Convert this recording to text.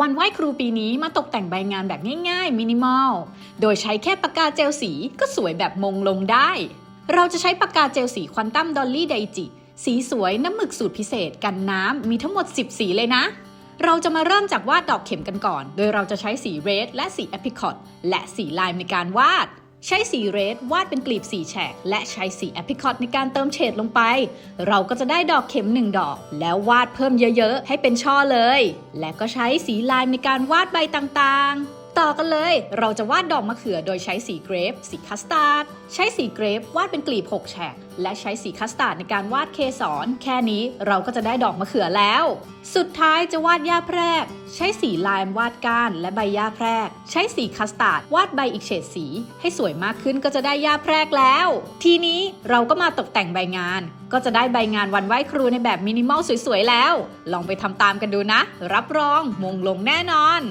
วันไหว้ครูปีนี้มาตกแต่งใบงานแบบง่ายๆ มินิมอล โดยใช้แค่ปากกาเจลสีก็สวยแบบมงลงได้ เราจะใช้ปากกาเจลสีควอนตัมดอลลี่ไดจิ สีสวยน้ำหมึกสูตรพิเศษกันน้ำ มีทั้งหมด 10 สีเลยนะ เราจะมาเริ่มจากวาดดอกเข็มกันก่อน โดยเราจะใช้สีเรดและสีแอปริคอตและสีลายในการวาด ใช้สีเรดวาดเป็นกลีบสีแฉก และใช้สีแอปริคอตในการเติมเฉดลงไป เราก็จะได้ดอกเข็มหนึ่งดอก แล้ววาดเพิ่มเยอะๆ ให้เป็นช่อเลย และก็ใช้สีลายในการวาดใบต่างๆ ต่อกันเลย เราจะวาดดอกมะเขือโดยใช้สีเกรปสีคัสตาร์ด ใช้สีเกรปวาดเป็นกลีบหกแฉก และใช้สีคัสตาร์ดในการวาดเคสร แค่นี้เราก็จะได้ดอกมะเขือแล้ว สุดท้ายจะวาดหญ้าแพรก ใช้สีลายวาดก้านและใบหญ้าแพรก ใช้สีคัสตาร์ดวาดใบอีกเฉดสี ให้สวยมากขึ้นก็จะได้หญ้าแพรกแล้ว ทีนี้เราก็มาตกแต่งใบงาน ก็จะได้ใบงานวันไหว้ครูในแบบมินิมอลสวยๆแล้ว ลองไปทำตามกันดูนะ รับรองมงลงแน่นอน